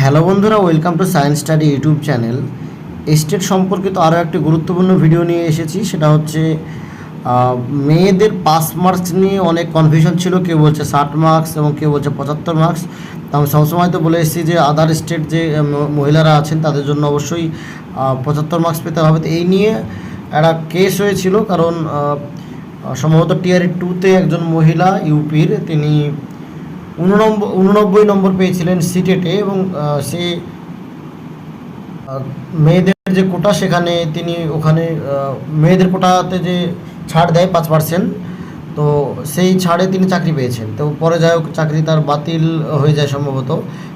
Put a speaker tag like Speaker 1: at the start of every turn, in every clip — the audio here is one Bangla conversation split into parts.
Speaker 1: হ্যালো বন্ধুরা welcome to science study YouTube channel state সম্পর্কিত আরও একটি গুরুত্বপূর্ণ ভিডিও নিয়ে এসেছি, সেটা হচ্ছে মেয়েদের পাস মার্কস নিয়ে অনেক কনফিউশন ছিল, কেউ বলছে ষাট মার্কস এবং কেউ বলছে পঁচাত্তর মার্কস তো আমি সবসময় তো বলে এসেছি যে আদার স্টেট যে মহিলারা আছেন, তাদের জন্য অবশ্যই পঁচাত্তর মার্কস পেতে হবে। তো এই নিয়ে একটা কেস হয়েছিল, কারণ সম্ভবত টিআর টুতে একজন মহিলা ইউপির তিনি উননব্বই নম্বর পেয়েছিলেন সিটেটে এবং সে মেয়েদের যে কোটা সেখানে তিনি ওখানে মেয়েদের কোটাতে যে ছাড় দেয় পাঁচ পার্সেন্ট তো সেই ছাড়ে তিনি চাকরি পেয়েছেন। তো পরে যাই হোক, চাকরি তার বাতিল হয়ে যায় সম্ভবত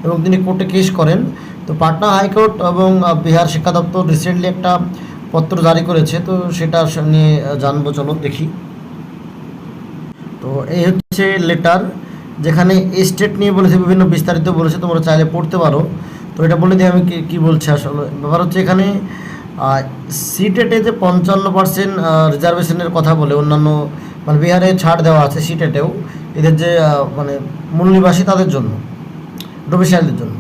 Speaker 1: এবং তিনি কোর্টে কেস করেন। তো পাটনা হাইকোর্ট এবং বিহার শিক্ষা দপ্তর রিসেন্টলি একটা পত্র জারি করেছে, তো সেটা নিয়ে জানব, চলো দেখি। তো এই হচ্ছে লেটার যেখানে স্টেট নিয়ে বলেছে, বিভিন্ন বিস্তারিত বলেছে, তোমরা চাইলে পড়তে পারো। তো এটা বলে দিই আমি কি বলছি আসলে? ব্যাপার হচ্ছে এখানে সিটেটে যে পঞ্চান্ন পার্সেন্ট রিজার্ভেশনের কথা বলে, অন্যান্য মানে বিহারে ছাড় দেওয়া আছে সিটেটেও এদের যে মানে মূল নিবাসী তাদের জন্য ডোমিসাইলদের জন্য।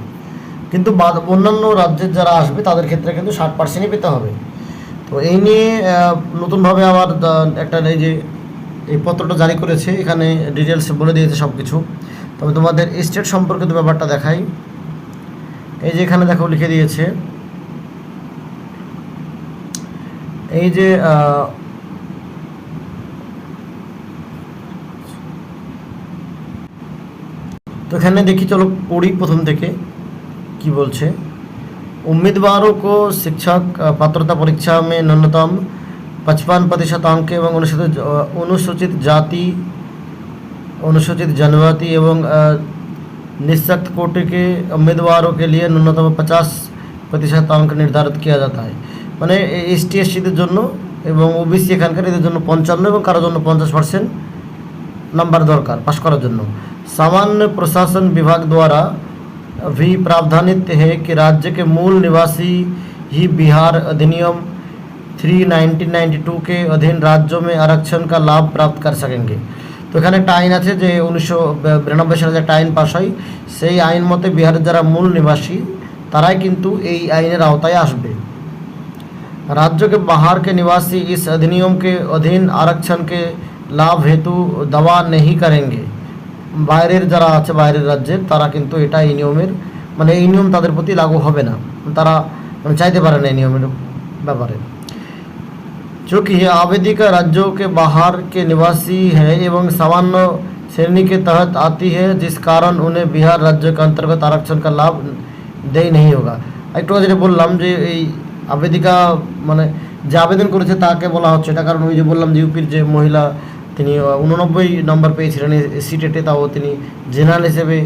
Speaker 1: কিন্তু অন্যান্য রাজ্যের যারা আসবে, তাদের ক্ষেত্রে কিন্তু ষাট পার্সেন্টই পেতে হবে। তো এই নিয়ে নতুনভাবে আবার একটা এই যে এই পত্রটা জারি করেছে এখানে ডিটেলস বলে দিয়েছে সব কিছু তবে তোমাদের স্টেট সম্পর্কিত ব্যাপারটা দেখাই এই যে এখানে দেখো লিখে দিয়েছে এই যে আহ, তো এখানে দেখি চলো পড়ি প্রথম থেকে কি বলছে उम्मीदवारों को शिक्षक अ, पात्रता परीक्षा में न्यूनतम पचपन प्रतिशत अंक एवं अनुसूचित अ, अनुसूचित जाति अनुसूचित जनजाति एवं अ, निःशक्त कोटि के उम्मीदवारों के लिए न्यूनतम पचास প্রতিশত অঙ্ক নির্ধারিত কিয়া যাতা হয় মানে এস টি এসসিদের জন্য এবং ওবিসি এখানকার এদের জন্য পঞ্চান্ন এবং কারোর জন্য পঞ্চাশ পার্সেন্ট नंबर দরকার পাশ করার জন্য सामान्य प्रशासन विभाग द्वारा भी प्रावधानित है कि राज्य के मूल निवासी ही बिहार अधिनियम 3 1992 के अधीन राज्यों में आरक्षण का लाभ प्राप्त कर सकेंगे তো এখানে একটা আইন আছে যে উনিশশো বিরানব্বই সালে যে একটা আইন পাস হয় সেই আইন মতে বিহারের যারা মূল নিবাসী তারাই কিন্তু এই আইনের আওতায় আসবে राज्य के बाहर के निवासी इस अधिनियम के अधीन आरक्षण के লাভ হেতু দাওয়া নেহি করেঙ্গে বাইরের যারা আছে বাইরের রাজ্যের তারা কিন্তু এটা এই নিয়মের মানে এই নিয়ম তাদের প্রতি লাগু হবে না তারা মানে চাইতে পারে না এই নিয়মের ব্যাপারে चूँकि आवेदिका राज्यों के बाहर के निवासी है एवं सामान्य श्रेणी के तहत आती है जिस कारण उन्हें बिहार राज्य के अंतर्गत आरक्षण का लाभ দেয় नहीं होगा একটু আগে যেটা বললাম যে এই আবেদিকা মানে যে আবেদন করেছে তাকে বলা হচ্ছে এটা কারণ ওই যে বললাম যে ইউপির যে মহিলা তিনি উননব্বই নম্বর পেয়েছিলেন সিটেটে তাও তিনি জেনারেল হিসেবে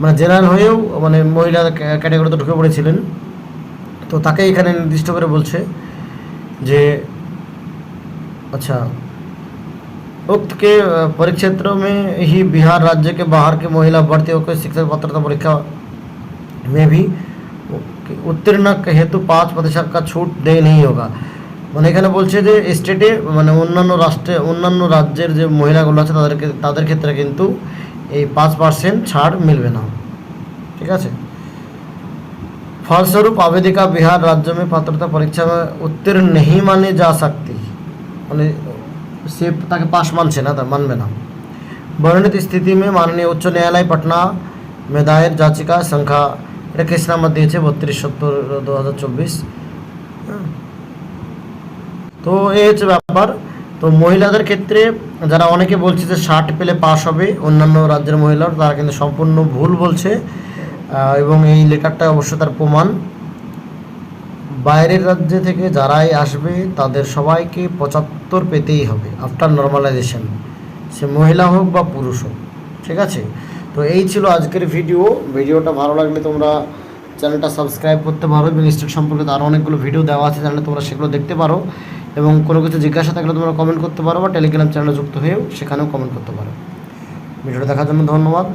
Speaker 1: মানে জেনারেল হয়েও মানে মহিলা ক্যাটাগরিতে ঢুকে পড়েছিলেন তো তাকে এখানে নির্দিষ্ট করে বলছে যে अच्छा उक्त के अ, परिक्षेत्रों में ही बिहार राज्य के बाहर के महिला अभ्यर्थियों को शिक्षक पात्रता परीक्षा में भी उत्तीर्ण के हेतु पाँच प्रतिशत का छूट दे नहीं होगा মানে এখানে বলছে যে স্টেটে মানে অন্যান্য রাষ্ট্রে অন্যান্য রাজ্যের যে মহিলাগুলো আছে তাদেরকে তাদের ক্ষেত্রে কিন্তু এই পাঁচ পার্সেন্ট ছাড় মিলবে না ঠিক আছে फलस्वरूप आवेदिका बिहार राज्य में पात्रता परीक्षा में उत्तीर्ण नहीं माने जा सकती মানে সে তাকে পাশ মানছে না তা মানবে না वर्णित स्थिति में माननीय उच्च न्यायालय पटना में दायर याचिका संख्या এটা কেস নাম্বার দিয়েছে বত্রিশ সত্তর দু হাজার চব্বিশ তো এই হচ্ছে ব্যাপার তো মহিলাদের ক্ষেত্রে যারা অনেকে বলছে যে ষাট পেলে পাস হবে অন্যান্য রাজ্যের মহিলার তারা কিন্তু সম্পূর্ণ ভুল বলছে আহ, এবং এই লেটারটা অবশ্য তার প্রমাণ বাইরের রাজ্য থেকে যারাই আসবে, তাদের সবাইকে পঁচাত্তর পেতেই হবে আফটার নর্মালাইজেশন সে মহিলা হোক বা পুরুষ হোক, ঠিক আছে? তো এই ছিল আজকের ভিডিও ভিডিওটা ভালো লাগলে তোমরা চ্যানেলটা সাবস্ক্রাইব করতে পারো, এবং স্টেট সম্পর্কে আরও অনেকগুলো ভিডিও দেওয়া আছে চ্যানেলে তোমরা সেগুলো দেখতে পারো। এবং কোনো কিছু জিজ্ঞাসা থাকলে তোমরা কমেন্ট করতে পারো, বা টেলিগ্রাম চ্যানেলে যুক্ত হয়েও সেখানেও কমেন্ট করতে পারো। ভিডিওটা দেখার জন্য ধন্যবাদ।